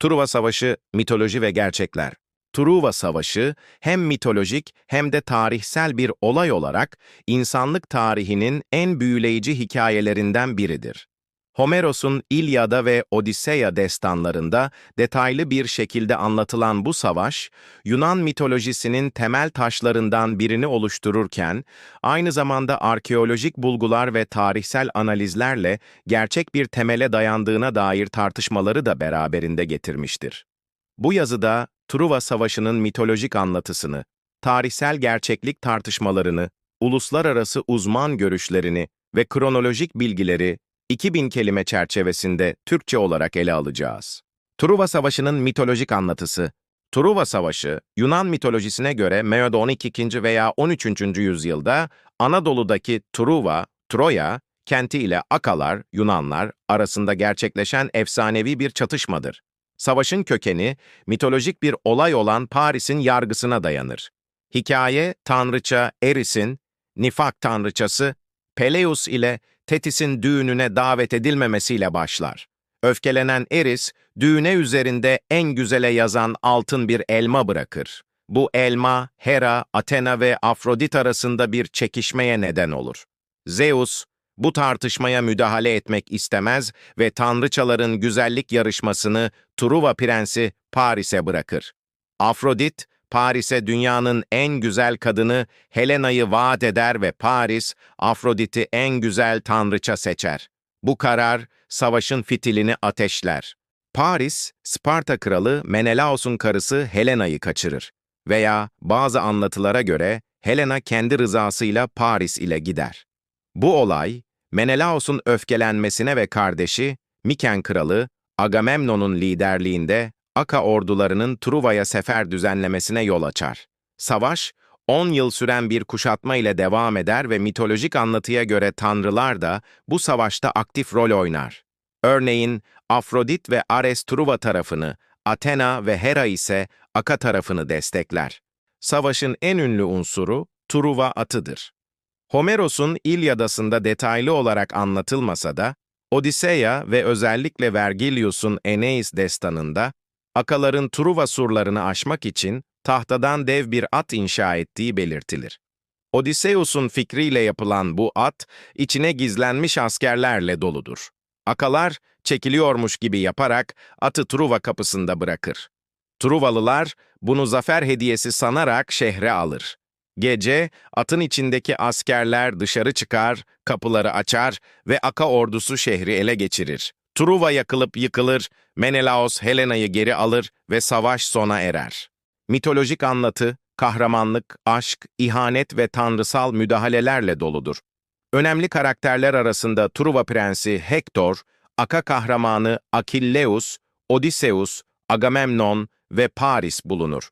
Truva Savaşı, mitoloji ve gerçekler. Truva Savaşı hem mitolojik hem de tarihsel bir olay olarak insanlık tarihinin en büyüleyici hikayelerinden biridir. Homeros'un İlyada ve Odisseya destanlarında detaylı bir şekilde anlatılan bu savaş, Yunan mitolojisinin temel taşlarından birini oluştururken, aynı zamanda arkeolojik bulgular ve tarihsel analizlerle gerçek bir temele dayandığına dair tartışmaları da beraberinde getirmiştir. Bu yazıda Truva Savaşı'nın mitolojik anlatısını, tarihsel gerçeklik tartışmalarını, uluslararası uzman görüşlerini ve kronolojik bilgileri 2000 kelime çerçevesinde Türkçe olarak ele alacağız. Truva Savaşı'nın mitolojik anlatısı Truva Savaşı, Yunan mitolojisine göre Meoda 12. veya 13. yüzyılda Anadolu'daki Truva, Troya, kenti ile Akalar, Yunanlar arasında gerçekleşen efsanevi bir çatışmadır. Savaşın kökeni, mitolojik bir olay olan Paris'in yargısına dayanır. Hikaye, tanrıça Eris'in, nifak tanrıçası Peleus ile Tetis'in düğününe davet edilmemesiyle başlar. Öfkelenen Eris, düğüne üzerinde en güzele yazan altın bir elma bırakır. Bu elma, Hera, Athena ve Afrodit arasında bir çekişmeye neden olur. Zeus, bu tartışmaya müdahale etmek istemez ve tanrıçaların güzellik yarışmasını Truva prensi Paris'e bırakır. Afrodit, Paris'e dünyanın en güzel kadını Helena'yı vaat eder ve Paris, Afrodit'i en güzel tanrıça seçer. Bu karar, savaşın fitilini ateşler. Paris, Sparta kralı Menelaos'un karısı Helena'yı kaçırır. Veya bazı anlatılara göre Helena kendi rızasıyla Paris ile gider. Bu olay, Menelaos'un öfkelenmesine ve kardeşi, Miken kralı, Agamemnon'un liderliğinde Aka ordularının Truva'ya sefer düzenlemesine yol açar. Savaş, 10 yıl süren bir kuşatma ile devam eder ve mitolojik anlatıya göre tanrılar da bu savaşta aktif rol oynar. Örneğin Afrodit ve Ares Truva tarafını, Athena ve Hera ise Aka tarafını destekler. Savaşın en ünlü unsuru Truva atıdır. Homeros'un İlyadası'nda detaylı olarak anlatılmasa da, Odisseya ve özellikle Vergilius'un Eneis destanında Akaların Truva surlarını aşmak için tahtadan dev bir at inşa ettiği belirtilir. Odysseus'un fikriyle yapılan bu at, içine gizlenmiş askerlerle doludur. Akalar, çekiliyormuş gibi yaparak atı Truva kapısında bırakır. Truvalılar, bunu zafer hediyesi sanarak şehre alır. Gece, atın içindeki askerler dışarı çıkar, kapıları açar ve Aka ordusu şehri ele geçirir. Truva yakılıp yıkılır, Menelaos Helena'yı geri alır ve savaş sona erer. Mitolojik anlatı, kahramanlık, aşk, ihanet ve tanrısal müdahalelerle doludur. Önemli karakterler arasında Truva prensi Hektor, Aka kahramanı Akilleus, Odysseus, Agamemnon ve Paris bulunur.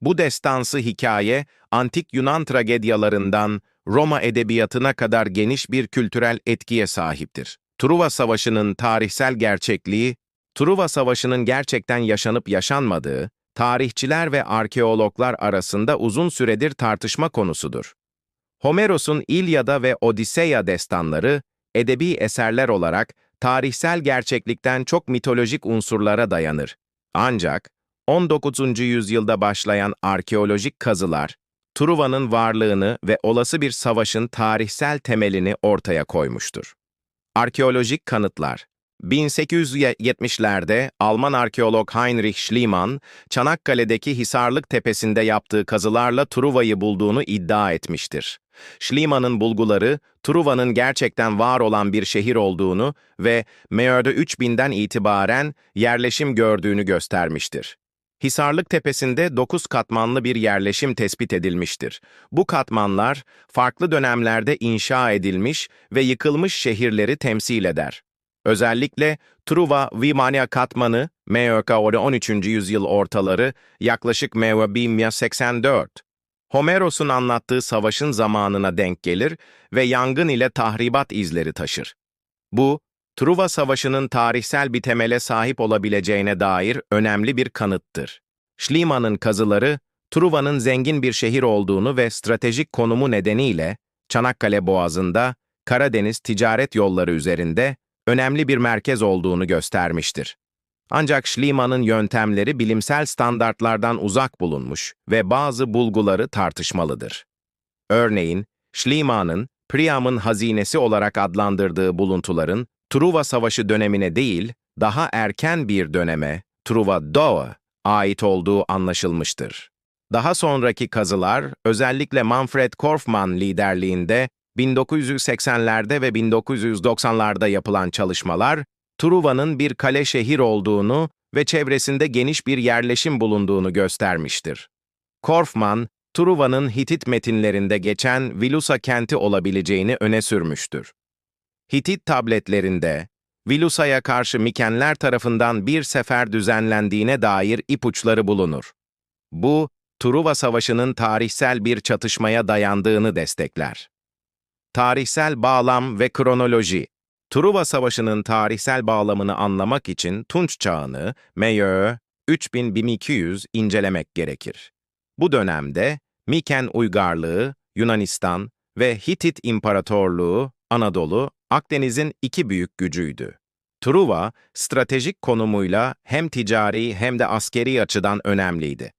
Bu destansı hikaye, antik Yunan tragedyalarından Roma edebiyatına kadar geniş bir kültürel etkiye sahiptir. Truva Savaşı'nın tarihsel gerçekliği, Truva Savaşı'nın gerçekten yaşanıp yaşanmadığı, tarihçiler ve arkeologlar arasında uzun süredir tartışma konusudur. Homeros'un İlyada ve Odisseya destanları, edebi eserler olarak tarihsel gerçeklikten çok mitolojik unsurlara dayanır. Ancak 19. yüzyılda başlayan arkeolojik kazılar, Truva'nın varlığını ve olası bir savaşın tarihsel temelini ortaya koymuştur. Arkeolojik kanıtlar 1870'lerde Alman arkeolog Heinrich Schliemann, Çanakkale'deki Hisarlık Tepesi'nde yaptığı kazılarla Truva'yı bulduğunu iddia etmiştir. Schliemann'ın bulguları, Truva'nın gerçekten var olan bir şehir olduğunu ve Meör'de 3000'den itibaren yerleşim gördüğünü göstermiştir. Hisarlık Tepesi'nde 9 katmanlı bir yerleşim tespit edilmiştir. Bu katmanlar, farklı dönemlerde inşa edilmiş ve yıkılmış şehirleri temsil eder. Özellikle Truva Vimanya katmanı, M.Ö.K. 13. yüzyıl ortaları, yaklaşık M.Ö. 84. Homeros'un anlattığı savaşın zamanına denk gelir ve yangın ile tahribat izleri taşır. Bu, Truva Savaşı'nın tarihsel bir temele sahip olabileceğine dair önemli bir kanıttır. Schliemann'ın kazıları, Truva'nın zengin bir şehir olduğunu ve stratejik konumu nedeniyle Çanakkale Boğazı'nda, Karadeniz ticaret yolları üzerinde önemli bir merkez olduğunu göstermiştir. Ancak Schliemann'ın yöntemleri bilimsel standartlardan uzak bulunmuş ve bazı bulguları tartışmalıdır. Örneğin, Schliemann'ın Priam'ın hazinesi olarak adlandırdığı buluntuların Truva Savaşı dönemine değil, daha erken bir döneme, Truva Doğa, ait olduğu anlaşılmıştır. Daha sonraki kazılar, özellikle Manfred Korfmann liderliğinde 1980'lerde ve 1990'larda yapılan çalışmalar, Truva'nın bir kale şehir olduğunu ve çevresinde geniş bir yerleşim bulunduğunu göstermiştir. Korfman, Truva'nın Hitit metinlerinde geçen Vilusa kenti olabileceğini öne sürmüştür. Hitit tabletlerinde, Vilusa'ya karşı Mikenler tarafından bir sefer düzenlendiğine dair ipuçları bulunur. Bu, Truva Savaşı'nın tarihsel bir çatışmaya dayandığını destekler. Tarihsel bağlam ve kronoloji Truva Savaşı'nın tarihsel bağlamını anlamak için Tunç Çağı'nı, Meyö 3000-1200 incelemek gerekir. Bu dönemde Miken uygarlığı, Yunanistan ve Hitit İmparatorluğu, Anadolu, Akdeniz'in iki büyük gücüydü. Truva, stratejik konumuyla hem ticari hem de askeri açıdan önemliydi.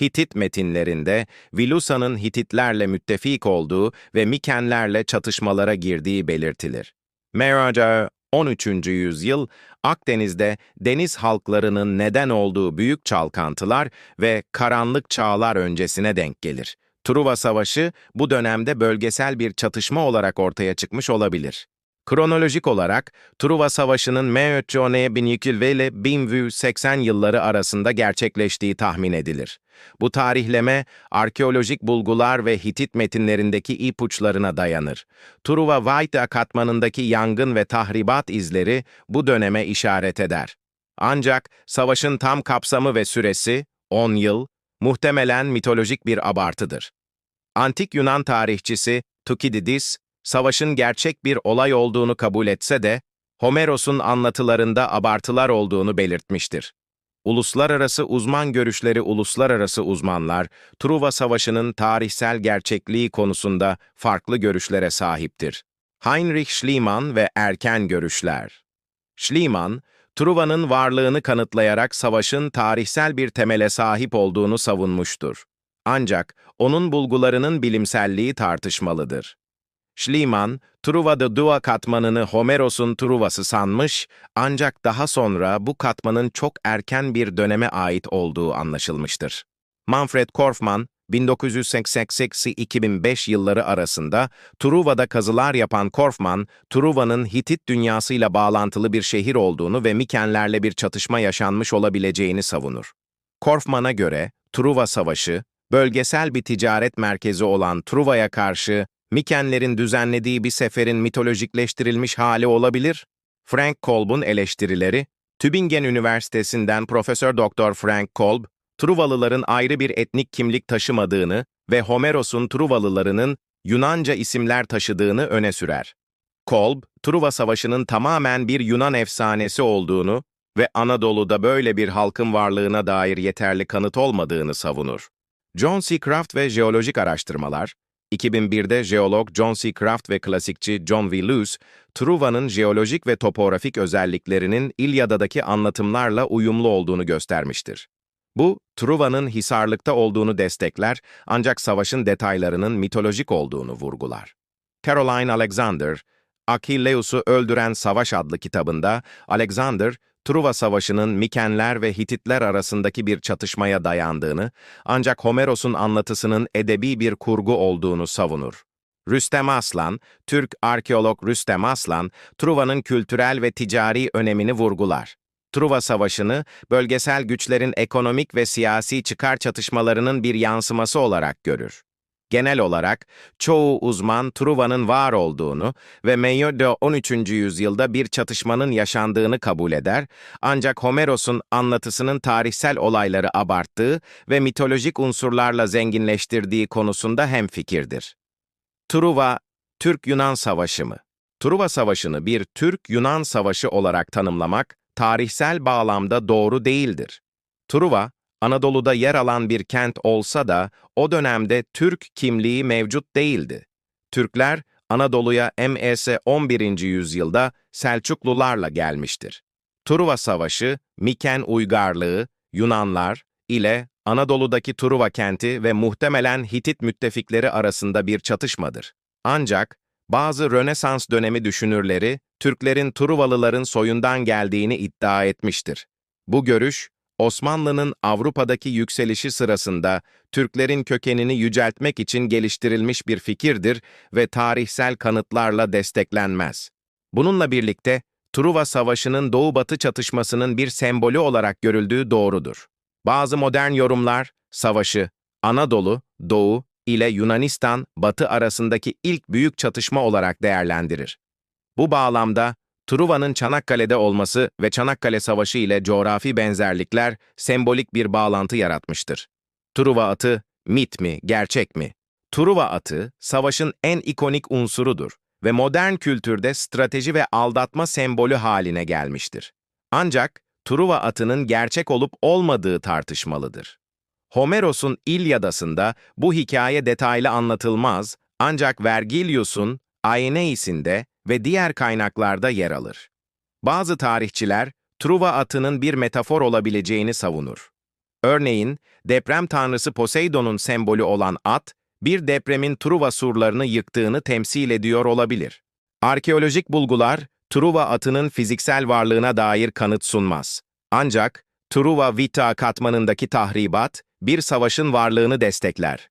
Hitit metinlerinde Vilusa'nın Hititlerle müttefik olduğu ve Mikenlerle çatışmalara girdiği belirtilir. Meraja 13. yüzyıl Akdeniz'de deniz halklarının neden olduğu büyük çalkantılar ve karanlık çağlar öncesine denk gelir. Truva Savaşı bu dönemde bölgesel bir çatışma olarak ortaya çıkmış olabilir. Kronolojik olarak Truva Savaşı'nın M3 1200 ile 1180 yılları arasında gerçekleştiği tahmin edilir. Bu tarihleme, arkeolojik bulgular ve Hitit metinlerindeki ipuçlarına dayanır. Truva Vaita katmanındaki yangın ve tahribat izleri bu döneme işaret eder. Ancak savaşın tam kapsamı ve süresi, 10 yıl, muhtemelen mitolojik bir abartıdır. Antik Yunan tarihçisi Thukydides, savaşın gerçek bir olay olduğunu kabul etse de, Homeros'un anlatılarında abartılar olduğunu belirtmiştir. Uluslararası uzman görüşleri uluslararası uzmanlar, Truva Savaşı'nın tarihsel gerçekliği konusunda farklı görüşlere sahiptir. Heinrich Schliemann ve erken görüşler. Schliemann, Truva'nın varlığını kanıtlayarak savaşın tarihsel bir temele sahip olduğunu savunmuştur. Ancak onun bulgularının bilimselliği tartışmalıdır. Schliemann, Truva'da Dua katmanını Homeros'un Truva'sı sanmış, ancak daha sonra bu katmanın çok erken bir döneme ait olduğu anlaşılmıştır. Manfred Korfman, 1988-2005 yılları arasında Truva'da kazılar yapan Korfman, Truva'nın Hitit dünyasıyla bağlantılı bir şehir olduğunu ve Mikenlerle bir çatışma yaşanmış olabileceğini savunur. Korfman'a göre Truva Savaşı, bölgesel bir ticaret merkezi olan Truva'ya karşı Mikenlerin düzenlediği bir seferin mitolojikleştirilmiş hali olabilir. Frank Kolb'un eleştirileri, Tübingen Üniversitesi'nden Profesör Doktor Frank Kolb, Truvalıların ayrı bir etnik kimlik taşımadığını ve Homeros'un Truvalılarının Yunanca isimler taşıdığını öne sürer. Kolb, Truva Savaşı'nın tamamen bir Yunan efsanesi olduğunu ve Anadolu'da böyle bir halkın varlığına dair yeterli kanıt olmadığını savunur. John C. Craft ve Jeolojik Araştırmalar, 2001'de jeolog John C. Craft ve klasikçi John V. Luce, Truva'nın jeolojik ve topografik özelliklerinin İlyada'daki anlatımlarla uyumlu olduğunu göstermiştir. Bu, Truva'nın Hisarlık'ta olduğunu destekler ancak savaşın detaylarının mitolojik olduğunu vurgular. Caroline Alexander, Achilleus'u Öldüren Savaş adlı kitabında Alexander, Truva Savaşı'nın Mikenler ve Hititler arasındaki bir çatışmaya dayandığını, ancak Homeros'un anlatısının edebi bir kurgu olduğunu savunur. Rüstem Aslan, Türk arkeolog Rüstem Aslan, Truva'nın kültürel ve ticari önemini vurgular. Truva Savaşı'nı, bölgesel güçlerin ekonomik ve siyasi çıkar çatışmalarının bir yansıması olarak görür. Genel olarak çoğu uzman Truva'nın var olduğunu ve Meio'da 13. yüzyılda bir çatışmanın yaşandığını kabul eder, ancak Homeros'un anlatısının tarihsel olayları abarttığı ve mitolojik unsurlarla zenginleştirdiği konusunda hemfikirdir. Truva, Türk-Yunan Savaşı mı? Truva Savaşı'nı bir Türk-Yunan Savaşı olarak tanımlamak, tarihsel bağlamda doğru değildir. Truva, Anadolu'da yer alan bir kent olsa da o dönemde Türk kimliği mevcut değildi. Türkler Anadolu'ya M.S. 11. yüzyılda Selçuklularla gelmiştir. Truva Savaşı, Miken uygarlığı, Yunanlar ile Anadolu'daki Truva kenti ve muhtemelen Hitit müttefikleri arasında bir çatışmadır. Ancak bazı Rönesans dönemi düşünürleri, Türklerin Truvalıların soyundan geldiğini iddia etmiştir. Bu görüş, Osmanlı'nın Avrupa'daki yükselişi sırasında Türklerin kökenini yüceltmek için geliştirilmiş bir fikirdir ve tarihsel kanıtlarla desteklenmez. Bununla birlikte Truva Savaşı'nın Doğu-Batı çatışmasının bir sembolü olarak görüldüğü doğrudur. Bazı modern yorumlar, savaşı Anadolu, Doğu ile Yunanistan, Batı arasındaki ilk büyük çatışma olarak değerlendirir. Bu bağlamda Truva'nın Çanakkale'de olması ve Çanakkale Savaşı ile coğrafi benzerlikler sembolik bir bağlantı yaratmıştır. Truva atı, mit mi, gerçek mi? Truva atı, savaşın en ikonik unsurudur ve modern kültürde strateji ve aldatma sembolü haline gelmiştir. Ancak Truva atının gerçek olup olmadığı tartışmalıdır. Homeros'un İlyadası'nda bu hikaye detaylı anlatılmaz ancak Vergilius'un Aeneis'inde ve diğer kaynaklarda yer alır. Bazı tarihçiler, Truva atının bir metafor olabileceğini savunur. Örneğin, deprem tanrısı Poseidon'un sembolü olan at, bir depremin Truva surlarını yıktığını temsil ediyor olabilir. Arkeolojik bulgular, Truva atının fiziksel varlığına dair kanıt sunmaz. Ancak, Truva Vita katmanındaki tahribat, bir savaşın varlığını destekler.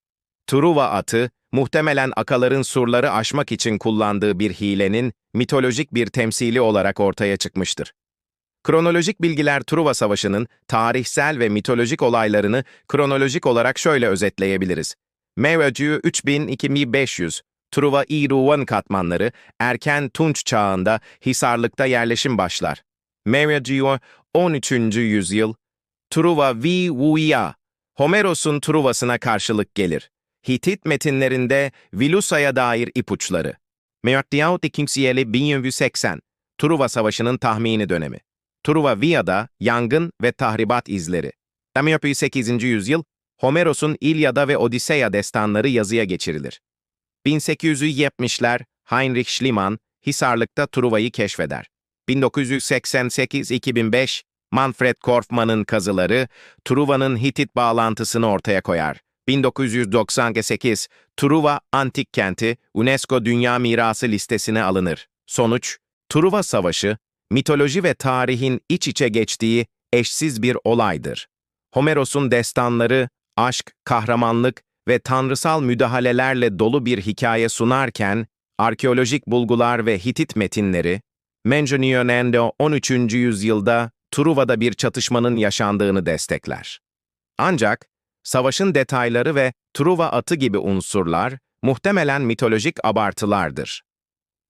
Truva atı, muhtemelen akaların surları aşmak için kullandığı bir hilenin mitolojik bir temsili olarak ortaya çıkmıştır. Kronolojik bilgiler Truva Savaşı'nın tarihsel ve mitolojik olaylarını kronolojik olarak şöyle özetleyebiliriz. Mevacu 3000-2500, Truva İruvan katmanları erken Tunç çağında Hisarlık'ta yerleşim başlar. Mevacu 13. yüzyıl, Truva Vi Wuya, Homeros'un Truva'sına karşılık gelir. Hitit metinlerinde Vilusa'ya dair ipuçları. Meottiaut ikinci 1180, Truva Savaşı'nın tahmini dönemi. Truva Via'da yangın ve tahribat izleri. Damiopi 8. yüzyıl, Homeros'un İlyada ve Odiseya destanları yazıya geçirilir. 1870'ler Heinrich Schliemann, Hisarlık'ta Truva'yı keşfeder. 1988-2005 Manfred Korfman'ın kazıları, Truva'nın Hitit bağlantısını ortaya koyar. 1998 Truva Antik Kenti UNESCO Dünya Mirası listesine alınır. Sonuç, Truva Savaşı, mitoloji ve tarihin iç içe geçtiği eşsiz bir olaydır. Homeros'un destanları, aşk, kahramanlık ve tanrısal müdahalelerle dolu bir hikaye sunarken, arkeolojik bulgular ve Hitit metinleri, Menjonionendo 13. yüzyılda Truva'da bir çatışmanın yaşandığını destekler. Ancak, savaşın detayları ve Truva atı gibi unsurlar muhtemelen mitolojik abartılardır.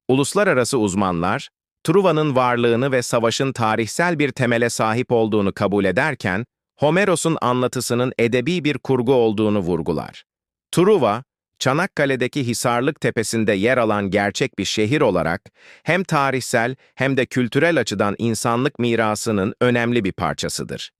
Uluslararası uzmanlar, Truva'nın varlığını ve savaşın tarihsel bir temele sahip olduğunu kabul ederken, Homeros'un anlatısının edebi bir kurgu olduğunu vurgular. Truva, Çanakkale'deki Hisarlık Tepesi'nde yer alan gerçek bir şehir olarak hem tarihsel hem de kültürel açıdan insanlık mirasının önemli bir parçasıdır.